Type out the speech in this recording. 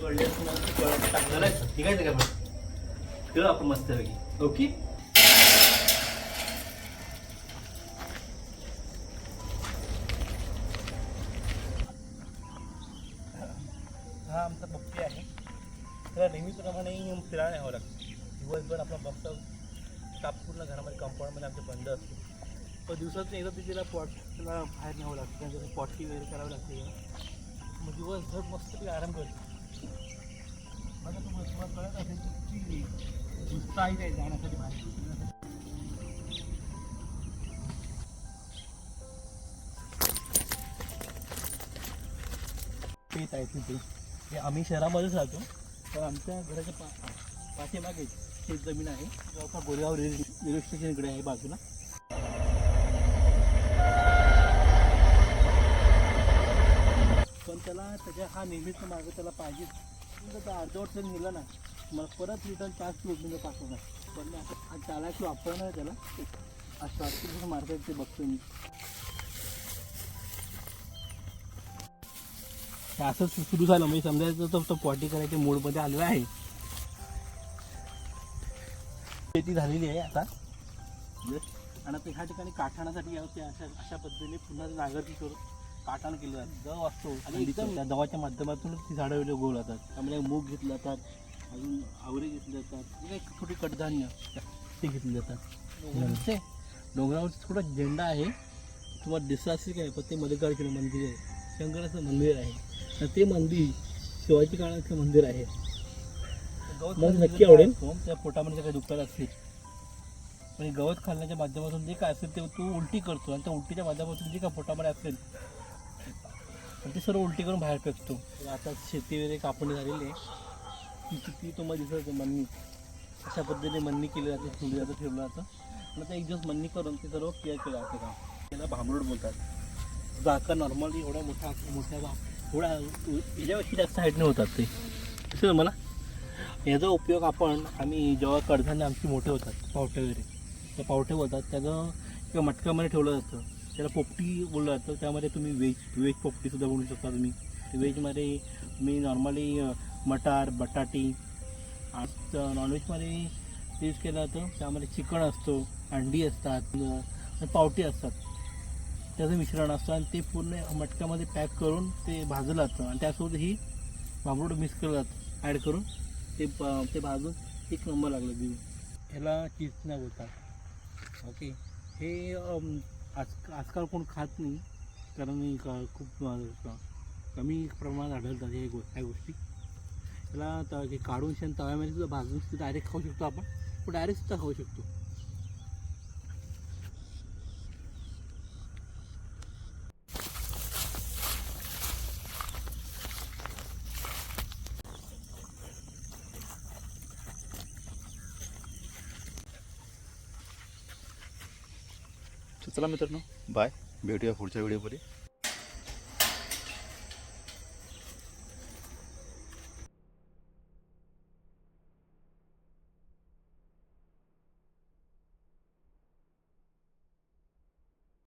टाकणार आहे ठीक आहे का खेळ आपण मस्त पैकी ओके हा आमचा बप्पी आहे त्याला नेहमीप्रमाणे फिरायला न्यावं लागतं दिवसभर आपला बप्पा काप पूर्ण घरामध्ये कंपाऊंडमध्ये आमचे बंद असतो पण दिवसातून एकदा ते तिला पॉटला बाहेर न्यावं लागतं त्यांच्यासाठी पॉटकी वगैरे करावी लागते मग दिवसभर मस्त ती आराम करतो. मला तुम्हाला तुम्हाला कळत असेल उत्साहित आहे जाण्यासाठी बाहेर पेत आहे तिथे. हे आम्ही शहरामध्येच राहतो तर आमच्या घराच्या पा पाठीमागे शेत जमीन आहे जवळपास गोरेगाव रेल्वे रेल्वे स्टेशनकडे आहे बाजूला. त्याला त्याच्या हा नेहमीचा मार्ग त्याला पाहिजे. तर अर्धवट जर नेलं ना मला परत रिटर्न पाच किलोमीटर पाठवणार. पण आता हा चालायची वापरणार त्याला. आज मार्ग ते बघतो मी. असंच असं सुरू झालं म्हणजे समजायचं तर पॉटी करायच्या मूडमध्ये आलेलं आहे. शेती झालेली आहे आता. आणि आता ह्या ठिकाणी काठाणासाठी या- ते अशा अशा पद्धतीने पुन्हा नागरिक करून काठाण केलं जातं. दव असतो. आणि एकदम त्या दवाच्या माध्यमातूनच ती झाडं उगवलं जातात त्यामुळे मूग घेतले जातात अजून आवरे घेतले जातात जे काही छोटी कडधान्य ते घेतले जातात. डोंगरावर थोडा झेंडा आहे तुम्हाला दिसत असेल काय पण ते मल्लिकार्जुन मंदिर आहे. शंकराचं मंदिर आहे. तर ते मंदिर शिवाजी काळाचं मंदिर आहे. मला नक्की आवडेल. त्या पोटामध्ये काही दुखत असतील पण हे गवत खाल्ल्याच्या माध्यमातून जे काय असेल ते तू उलटी करतो. आणि त्या उलटीच्या माध्यमातून जे काय पोटामध्ये असेल आणि ते सर्व उलटी करून बाहेर फेकतो. आता शेती वगैरे कापणी झालेली आहे. ती किती तुम्हाला दिसत मन्नी. अशा पद्धतीने मन्नी केली जाते ठेवली जातं ठेवलं जातं. आणि आता एक दिवस मन्नी करून ते सर्व क्लिअर केलं जातं काम त्याला भांबरूड बोलतात. जाका नॉर्मली एवढ्या मोठ्या मोठ्या बा थोड्या याच्यापेक्षा जास्त हाईटने होतात ते. दिसेल मला याचा उपयोग आपण आम्ही जेव्हा कडधान्य आमची मोठे होतात पावटे वगैरे त्या पावटे होतात त्याचं किंवा मटक्यामध्ये ठेवलं जातं. त्याला पोपटी बोललं जातं. त्यामध्ये तुम्ही व्हेज व्हेज पोपटीसुद्धा बोलू शकता तुम्ही. व्हेजमध्ये मी नॉर्मली मटार बटाटी आज नॉनव्हेजमध्ये यूज केलं जातं. त्यामध्ये चिकन असतो अंडी असतात पावटी असतात. त्याचं मिश्रण असतं आणि ते पूर्ण मटक्यामध्ये पॅक करून ते भाजलं जातं. आणि त्यासोबत ही भांबरूड मिक्स केलं जातं. ॲड करून ते प- ते भाजून एक नंबर लागलं बिल. ह्याला नाही बोलतात. ओके हे आज आजकाल कोण खात नाही. कारण खूप कमी प्रमाणात आढळतात हे गो ह्या गोष्टी. त्याला त काढून शेण तव्यामध्ये सुद्धा भाजून सुद्धा डायरेक्ट खाऊ शकतो आपण. पण डायरेक्ट सुद्धा खाऊ शकतो. चला मित्रांनो बाय भेटूया पुढच्या व्हिडिओमध्ये